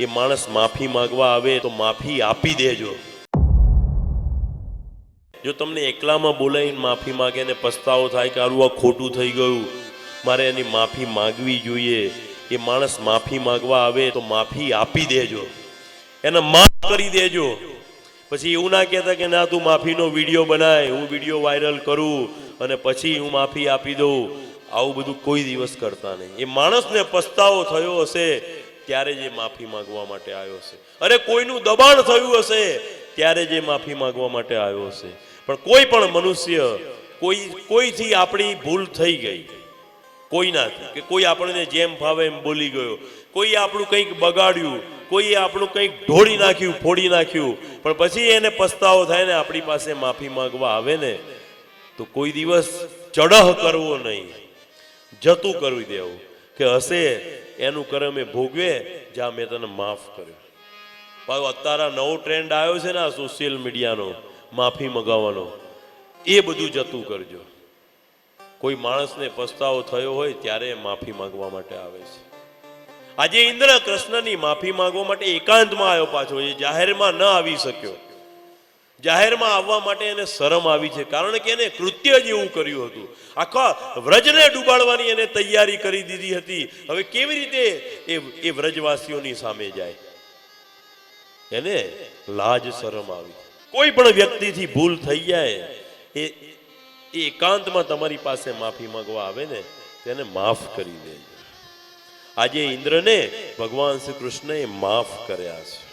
એ માણસ માફી માગવા આવે તો માફી આપી દેજો. જો તમને એકલામાં બોલાવીને માફી માગે ને પસ્તાવો થાય કે આ ખોટું થઈ ગયું, મારે એની માફી માગવી જોઈએ. એ માણસ માફી માગવા આવે તો માફી આપી દેજો. એને માફ કરી દેજો. પછી એવું ના કહેતા કે ના, તું માફીનો વીડિયો બનાય, હું વીડિયો વાયરલ કરું અને પછી હું માફી આપી દઉં. આવું બધું કોઈ દિવસ કરતા નહીં. એ માણસને પસ્તાવો થયો હશે ત્યારે જે માફી માંગવા માટે આવ્યો હશે અરે, કોઈનું દબાણ થયું હશે, ત્યારે જે માફી માંગવા માટે આવ્યો હશે પણ કોઈ પણ મનુષ્ય, કોઈ, કોઈથી આપણી ભૂલ થઈ ગઈ. કોઈનાથી, કે કોઈ આપણને જેમ ફાવે એમ બોલી ગયો. કોઈ આપણું કંઈક બગાડ્યું કોઈએ આપણું કંઈક ઢોળી નાખ્યું, ફોડી નાખ્યું. પણ પછી એને પસ્તાવો થાય ને આપણી પાસે માફી માંગવા આવે ને, તો કોઈ દિવસ ચડહ કરવો નહીં. જતું કરવી દેવું. કે હશે, એનું કર્મ એ ભોગવે જ્યાં મેં તને માફ કર્યો. પાછો અત્યારે નવો ટ્રેન્ડ આવ્યો છે ને સોશિયલ મીડિયાનો માફી મગાવવાનો, એ બધું જતું કરજો. કોઈ માણસને પસ્તાવો થયો હોય ત્યારે માફી માંગવા માટે આવે છે. આજે ઇન્દ્ર કૃષ્ણની માફી માંગવા માટે એકાંતમાં આવ્યો પાછો, એ જાહેરમાં ન આવી શક્યો. જાહેરમાં આવવા માટે એને શરમ આવી છે, કારણ કે એને કૃત્ય જેવું કર્યું હતું. આખા વ્રજને ડૂબાડવાની એને તૈયારી કરી દીધી હતી. હવે કેવી રીતે એ એ વ્રજવાસીઓની સામે જાય? એને લાજ શરમ આવી. કોઈ પણ વ્યક્તિથી ભૂલ થઈ જાય એ એકાંતમાં તમારી પાસે માફી માંગવા આવે ને, તેને માફ કરી દેજો. આજે ઇન્દ્રને ભગવાન શ્રી કૃષ્ણએ માફ કર્યા છે.